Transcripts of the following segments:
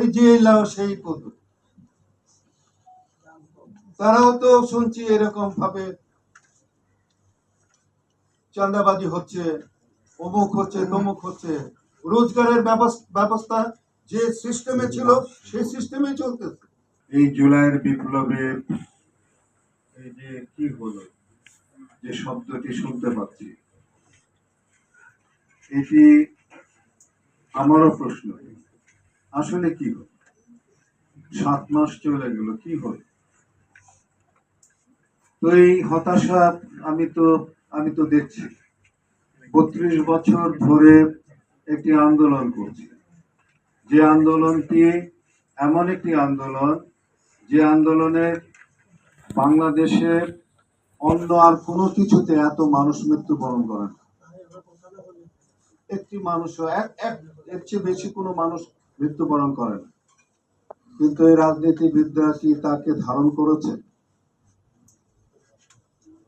এই যে লাও সেই কদু তারাও তো শুনছি এরকম ভাবে চাঁদাবাজি হচ্ছে, অমুক হচ্ছে, তমুক হচ্ছে। রোজগারের ব্যবস্থা যে সিস্টেমে ছিল, সেই সিস্টেমে চলতেছে। এই জুলাইয়ের বিপ্লবে এই যে কি হলো, যে শব্দটি শুনতে পাচ্ছি, এটি আমারও প্রশ্ন। আসলে কি হলো সাত মাস চলে গেল, কি হলো? তো এই হতাশা আমি তো আমি তো দেখছি। বত্রিশ বছর ধরে একটি আন্দোলন করছি। যে আন্দোলনটি এমন একটি আন্দোলন, যে আন্দোলনের বাংলাদেশের অন্য আর কোনো কিছুতে এত মানুষ মৃত্যুবরণ করে না। একটি এক, এর চেয়ে বেশি কোনো মানুষ মৃত্যুবরণ করেন। কিন্তু এই রাজনীতিবিদরা কি তাকে ধারণ করেছে।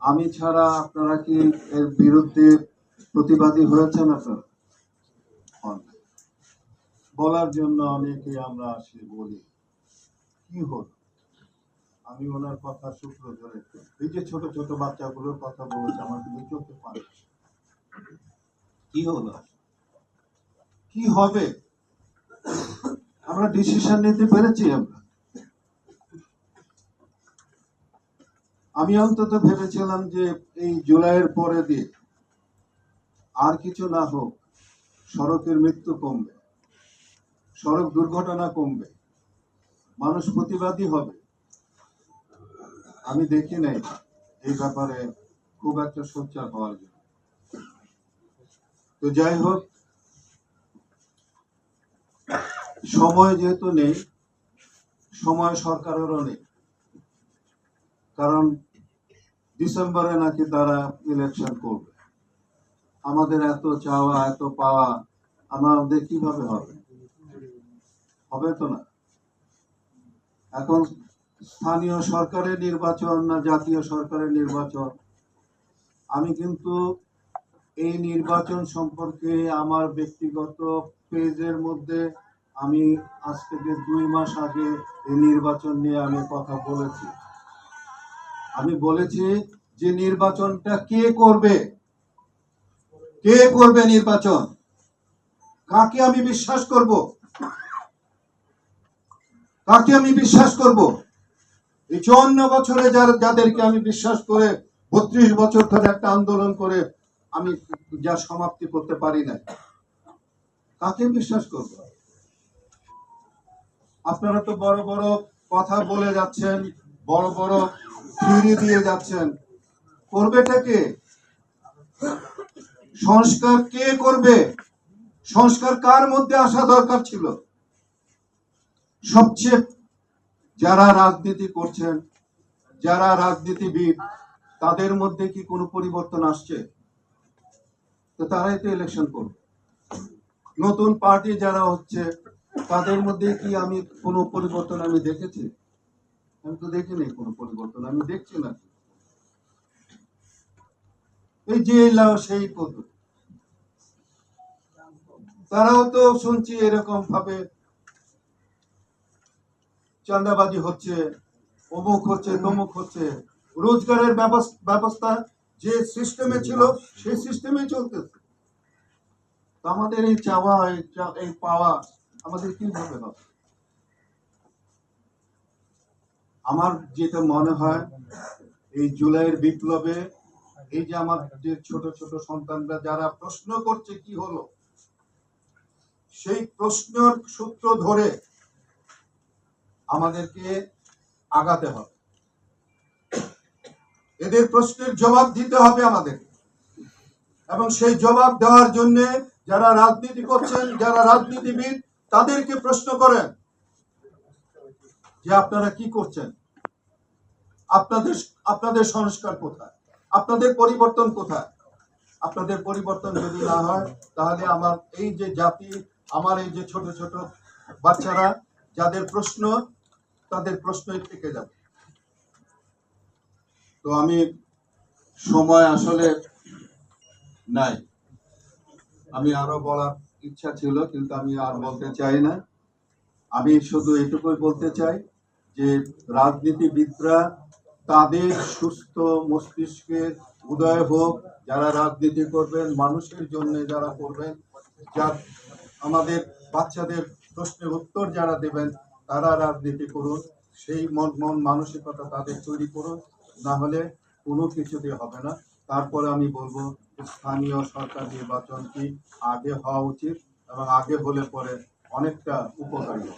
আমি ছাড়া আপনারা কি এর বিরুদ্ধে প্রতিবাদী হয়েছেন আপনারা? বলার জন্য অনেকে আমরা আসি বলি, কি হল? আমি ওনার কথা সূত্র ধরে এই যে ছোট ছোট বাচ্চাগুলোর কথা বলেছে, আমার কিন্তু চোখে আসে। কি হলো? কি হবে? আমরা ডিসিশন নিতে পেরেছি আমরা। আমি অন্তত ভেবেছিলাম যে এই জুলাইয়ের পরে দিয়ে আর কিছু না হোক, সড়কের মৃত্যু কমবে, সড়ক দুর্ঘটনা কমবে, মানুষ প্রতিবাদী হবে। আমি দেখি নাই এই ব্যাপারে খুব একটা সোচ্চার হওয়ার জন্য। তো যাই হোক সময় যেহেতু নেই, সময় সরকারেরও নেই। কারণ ডিসেম্বরে নাকি তারা ইলেকশন করবে। আমাদের এত চাওয়া, এত পাওয়া, আমাদের কীভাবে হবে? হবে তো না। এখন স্থানীয় সরকারের নির্বাচন না জাতীয় সরকারের নির্বাচন? আমি কিন্তু এই নির্বাচন সম্পর্কে আমার ব্যক্তিগত পেজের মধ্যে আমি আজ থেকে দুই মাস আগে এই নির্বাচন নিয়ে আমি কথা বলেছি। আমি বলেছি যে নির্বাচনটা কে করবে? কে করবে নির্বাচন? কাকে আমি বিশ্বাস করব? কাকে আমি বিশ্বাস করব? এই চুয়ান্ন বছরে যারা যাদেরকে আমি বিশ্বাস করে বত্রিশ বছর ধরে একটা আন্দোলন করে আমি যা সমাপ্তি করতে পারি না কাকে বিশ্বাস করব? আপনারা তো বড় বড় কথা বলে যাচ্ছেন, বড় বড় থিওরি দিয়ে যাচ্ছেন। করবেটা কে? সংস্কার কে করবে? সংস্কার কার মধ্যে আসা দরকার ছিল? সবচেয়ে যারা রাজনীতি করছেন, যারা রাজনীতিবিদ, তাদের মধ্যে কি কোনো পরিবর্তন আসছে? তো তারাই তো ইলেকশন করবে। নতুন পার্টি যারা হচ্ছে তাদের মধ্যে কি আমি কোনো পরিবর্তন আমি দেখেছি? আমি তো দেখিনি কোনো পরিবর্তন, আমি দেখছি না। এই যে লাও সেই কদু তারাও তো শুনছি এরকম ভাবে চাঁদাবাজি হচ্ছে, অমুক হচ্ছে, তমুক হচ্ছে। রোজগারের ব্যবস- ব্যবস্থা যে সিস্টেমে ছিল, সেই সিস্টেমে চলতেছে। আমাদের এই চাওয়া এই পাওয়া আমাদের কীভাবে হবে আমার যেটা মনে হয়, এই জুলাইয়ের বিপ্লবে এই যে আমার যে ছোট ছোট সন্তানরা যারা প্রশ্ন করছে কি হলো, সেই প্রশ্নের সূত্র ধরে আমাদেরকে আগাতে হবে। এদের প্রশ্নের জবাব দিতে হবে আমাদের এবং সেই জবাব দেওয়ার জন্য যারা রাজনীতি করছেন, যারা রাজনীতিবিদ তাদেরকে প্রশ্ন করেন যে আপনারা কি করছেন? আপনাদের আপনাদের সংস্কার কোথায়? আপনাদের পরিবর্তন কোথায়? আপনাদের পরিবর্তন যদি না হয়, তাহলে আমার এই যে জাতি, আমার এই যে ছোট ছোট বাচ্চারা, যাদের প্রশ্ন, তাদের প্রশ্নই থেকে যাবে। তো আমি সময় আসলে নাই। আমি আরও বলার ইচ্ছা ছিল, কিন্তু আমি আর বলতে চাই না। আমি শুধু এটুকুই বলতে চাই যে, রাজনীতিবিদরা তাদের সুস্থ মস্তিষ্কের উদয় হোক, যারা রাজনীতি করবেন, মানুষের জন্য যারা করবেন, যা আমাদের বাচ্চাদের প্রশ্নের উত্তর যারা দেবেন, তারা রাজনীতি করুন, সেই মন মন মানসিকতা তাদের তৈরি করুন, না হলে কোনো কিছুতে হবে না। তারপরে আমি বলব স্থানীয় সরকার নির্বাচনটি আগে হওয়া উচিত এবং আগে হলে পরে অনেকটা উপকারী।